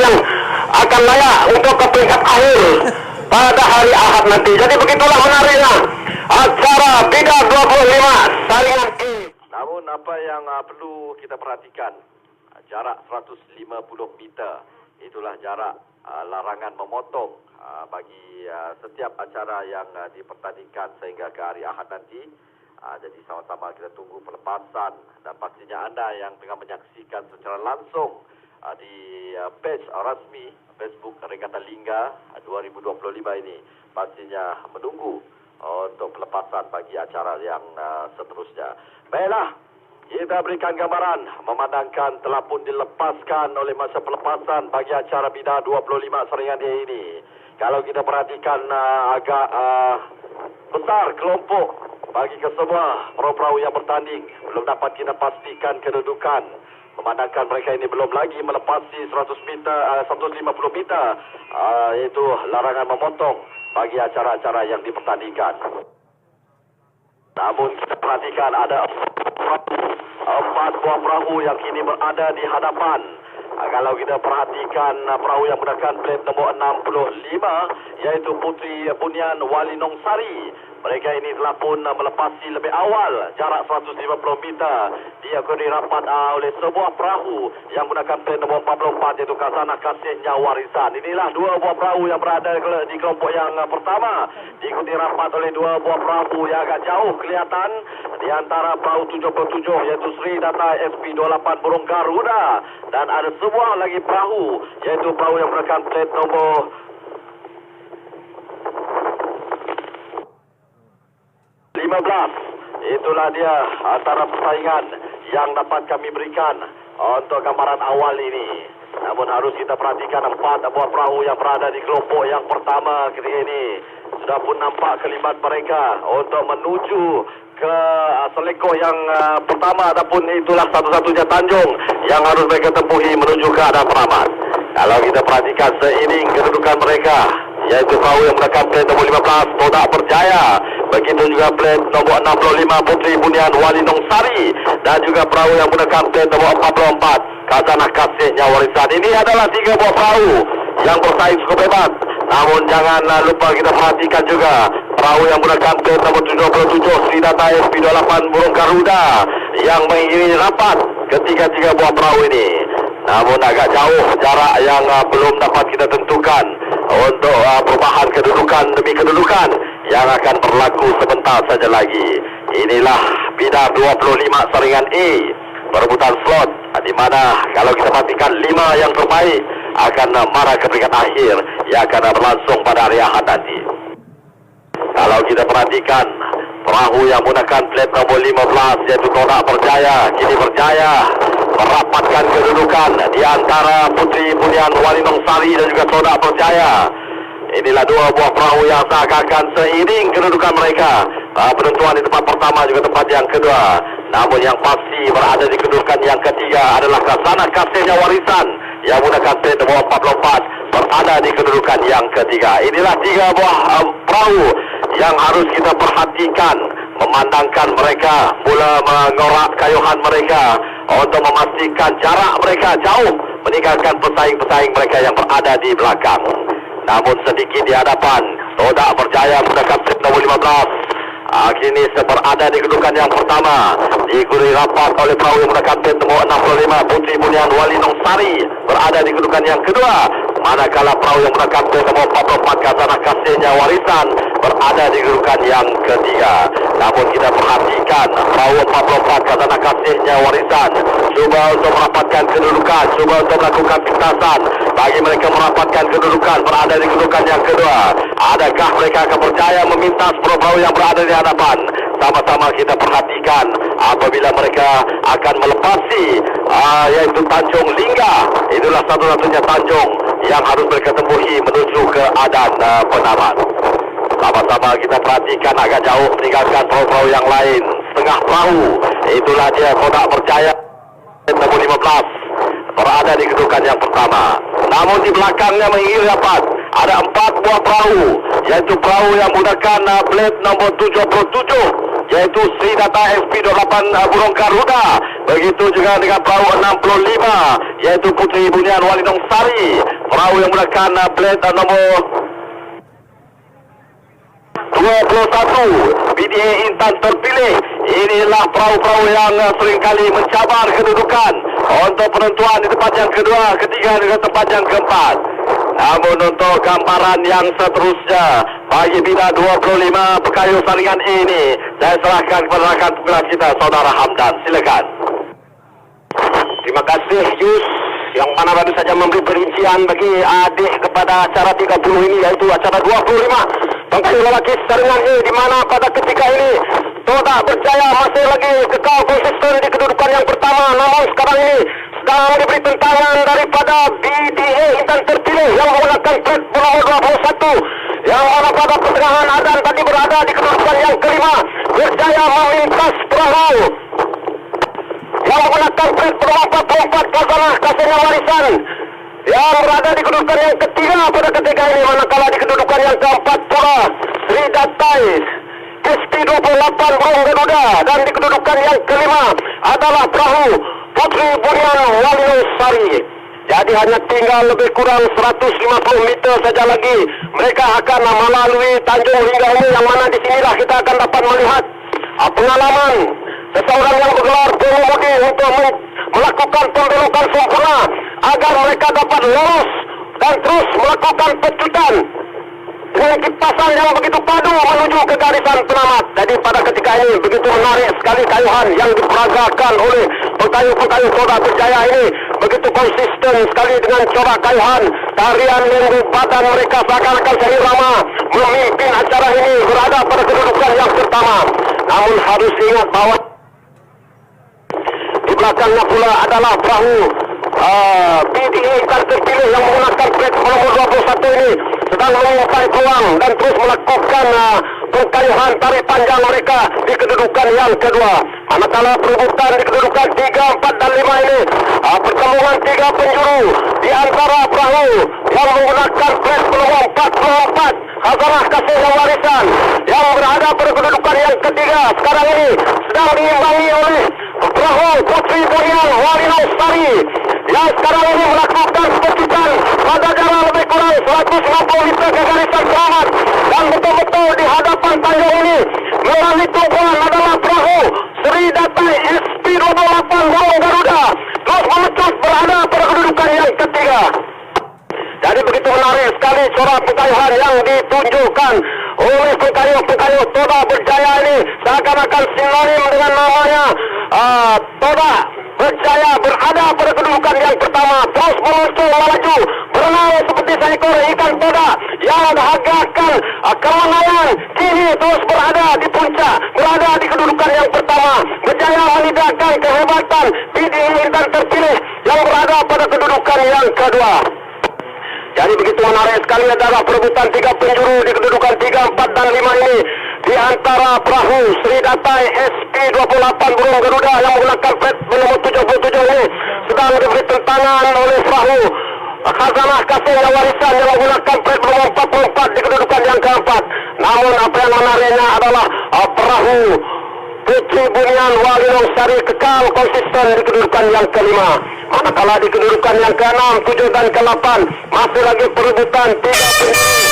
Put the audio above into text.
yang akan layak untuk ke peringkat akhir pada hari Ahad nanti. Jadi begitulah menariknya acara Bida 25 saringan E. Namun apa yang uh, perlu kita perhatikan uh, jarak 150 meter itulah jarak uh, larangan memotong uh, bagi uh, setiap acara yang uh, dipertandingkan sehingga ke hari Ahad nanti. Uh, jadi sama-sama kita tunggu pelepasan dan pastinya anda yang tengah menyaksikan secara langsung uh, di uh, page rasmi Facebook Regata Lingga uh, 2025 ini pastinya menunggu uh, untuk pelepasan bagi acara yang uh, seterusnya. Baiklah, kita berikan gambaran memandangkan telah pun dilepaskan oleh masa pelepasan bagi acara Bida 25 Seringan A ini. Kalau kita perhatikan uh, agak uh, besar kelompok bagi kesemua perahu-perahu yang bertanding. Belum dapat kita pastikan kedudukan. Memandangkan mereka ini belum lagi melepasi 100 meter, uh, 150 meter. Uh, iaitu larangan memotong bagi acara-acara yang dipertandingkan. Namun kita perhatikan ada empat buah perahu yang kini berada di hadapan. Ah, Kalau kita perhatikan ah, perahu yang menggunakan plate nombor 65 iaitu Putri Bunian Walinong Sari. Mereka ini telah pun melepasi lebih awal jarak 150 meter. Diakui rapat ah, oleh sebuah perahu yang menggunakan plate nombor 44 iaitu Kazana Kasihnya Warisan. Inilah dua buah perahu yang berada di kelompok yang ah, pertama. Diikuti rapat oleh dua buah perahu yang agak jauh kelihatan di antara perahu 77 iaitu Sri Data SP28 Burung Garuda dan ada sebuah lagi perahu iaitu perahu yang menggunakan plate nombor 15 itulah dia antara persaingan yang dapat kami berikan untuk gambaran awal ini. Namun harus kita perhatikan empat buah perahu yang berada di kelompok yang pertama ketika ini. Sudah pun nampak kelibat mereka untuk menuju ke uh, selekoh yang uh, pertama ataupun itulah satu-satunya tanjung yang harus mereka tempuhi menuju ke arah peramat. Kalau kita perhatikan seiring kedudukan mereka yaitu perahu yang plate nombor 15 Todak Berjaya begitu juga plate nombor 65 Putri Bunian Walinong Sari dan juga perahu yang menggunakan plate nombor 44 Kazanah Kasihnya Warisan. Ini adalah tiga buah perahu yang bersaing cukup hebat. Namun jangan uh, lupa kita perhatikan juga perahu yang menggunakan plate nombor 77 Sri Data SP28 Burung Garuda yang mengiringi rapat ketiga-tiga buah perahu ini. Namun agak jauh jarak yang uh, belum dapat kita tentukan untuk uh, perubahan kedudukan demi kedudukan yang akan berlaku sebentar saja lagi. Inilah bida 25 saringan A perebutan slot di mana kalau kita perhatikan lima yang terbaik akan marah ke peringkat akhir yang akan berlangsung pada hari Ahad nanti. Kalau kita perhatikan perahu yang menggunakan plate nombor 15 iaitu Konak Berjaya kini berjaya merapatkan kedudukan di antara Putri Bunian Walinong Sari dan juga Konak Berjaya. Inilah dua buah perahu yang seakan-akan seiring kedudukan mereka. Uh, penentuan di tempat pertama juga tempat yang kedua. Namun yang pasti berada di kedudukan yang ketiga adalah Kasana Kasihnya Warisan yang menggunakan plate nombor 44 berada di kedudukan yang ketiga. Inilah tiga buah um, perahu yang harus kita perhatikan memandangkan mereka mula mengorak kayuhan mereka untuk memastikan jarak mereka jauh meninggalkan pesaing-pesaing mereka yang berada di belakang. Namun sedikit di hadapan, Todak berjaya menggunakan plate nombor 15. Ah, kini berada di kedudukan yang pertama. Diikuti rapat oleh perahu yang menggunakan plate nombor 65 Putri Bunian Walinong Sari Berada di kedudukan yang kedua. Manakala perahu yang menggunakan plate nombor 44 Kazanah Kasihnya Warisan Berada di kedudukan yang ketiga. Namun kita perhatikan Perahu 44 Kazanah Kasihnya Warisan Cuba untuk merapatkan kedudukan Cuba untuk melakukan pintasan Bagi mereka merapatkan kedudukan Berada di kedudukan yang kedua. Adakah mereka akan berjaya memintas perahu yang berada di hadapan? Sama-sama kita perhatikan apabila mereka akan melepasi uh, yaitu Tanjung Lingga. Itulah satu-satunya Tanjung yang harus mereka tempuhi menuju ke Adan uh, Penamat sama-sama kita perhatikan agak jauh meninggalkan perahu-perahu yang lain. Setengah perahu. Itulah dia kodak percaya 15 berada di kedudukan yang pertama namun di belakangnya mengingat rapat ada empat buah perahu yaitu perahu yang menggunakan uh, plate nombor 77 yaitu Sri Data SP28 uh, Burung Garuda. Begitu juga dengan perahu 65 yaitu Putri Bunian Walinong Sari. Perahu yang menggunakan uh, blade uh, nombor 21 PDA Intan terpilih inilah perahu-perahu yang uh, seringkali mencabar kedudukan untuk penentuan di tempat yang kedua ketiga dan tempat yang keempat. Namun untuk gambaran yang seterusnya bagi bina 25 pekayu saringan ini saya serahkan kepada rakan tugas kita saudara Hamdan. Silakan. Terima kasih Yus. Yang mana baru saja memberi perincian bagi adik kepada acara 30 ini yaitu acara 25 Bangkai lelaki saringan ini di mana pada ketika ini Toda berjaya masih lagi kekal konsisten di kedudukan yang pertama. Namun sekarang ini sedang diberi tentangan daripada BDA Intan terpilih yang menggunakan plat nomor 21 yang mana pada pertengahan adan tadi berada di kedudukan yang kelima berjaya melintas perahu. Yang menggunakan prit berlompat lompat kasanah kasihnya warisan. Yang berada di kedudukan yang ketiga pada ketika ini manakala di kedudukan yang keempat pula Sri Datai SP28 Burung Garuda dan di kedudukan yang kelima adalah perahu Putri Bunian Walio Sari. Jadi hanya tinggal lebih kurang 150 meter saja lagi. Mereka akan melalui Tanjung hingga ini yang mana di sinilah kita akan dapat melihat ah, pengalaman seseorang yang bergelar pengemudi untuk melakukan pembelokan sempurna agar mereka dapat lolos dan terus melakukan pecutan dengan kipasan yang begitu padu menuju ke garisan penamat. Jadi pada ketika ini begitu menarik sekali kayuhan yang diperagakan oleh pekayu-pekayu Soda Berjaya ini. Begitu konsisten sekali dengan corak kayuhan. Tarian yang badan mereka seakan-akan seirama memimpin acara ini berada pada kedudukan yang pertama. Namun harus ingat bahawa di belakangnya pula adalah perahu uh, PDA yang terpilih yang menggunakan plat nomor 21 ini sedang menguasai peluang dan terus melakukan uh, pengkayuhan tarik panjang mereka di kedudukan yang kedua. Manakala perebutan di kedudukan 3, 4 dan 5 ini uh, pertemuan tiga penjuru di antara perahu yang menggunakan plat nomor 44 Khazanah Kasih dan Warisan yang berada pada kedudukan yang ketiga sekarang ini sedang diimbangi oleh perahu Putri Bunian Walinau Sari yang sekarang ini melakukan pecutan pada kurang 150 meter garisan selamat dan betul-betul di hadapan tanjung ini melalui tumpuan adalah perahu Sri Datai SP28 Burung Garuda terus memecut berada pada kedudukan yang ketiga jadi begitu menarik sekali corak pengkayuhan yang ditunjukkan oleh pengkayuh-pengkayuh Toda Berjaya ini seakan-akan sinonim dengan namanya uh, Toda Berjaya berada pada kedudukan yang pertama ikan Toda yang menghagakan uh, kemenangan kini terus berada di puncak berada di kedudukan yang pertama. Berjaya menidakkan kehebatan PDI dan terpilih yang berada pada kedudukan yang kedua. Jadi begitu menarik sekali adalah perebutan tiga penjuru di kedudukan 3, 4 dan 5 ini. Di antara perahu Sri Datai SP28 Burung Garuda yang menggunakan plat nomor 77 ini sedang diberi tentangan oleh perahu Khazanah Kasih yang warisan yang menggunakan plat nomor 44 di kedudukan yang keempat. Namun apa yang menariknya adalah uh, perahu Putri Bunian Walinong Sari kekal konsisten di kedudukan yang kelima. Manakala di kedudukan yang keenam, tujuh dan ke-8 masih lagi perebutan tiga penjuru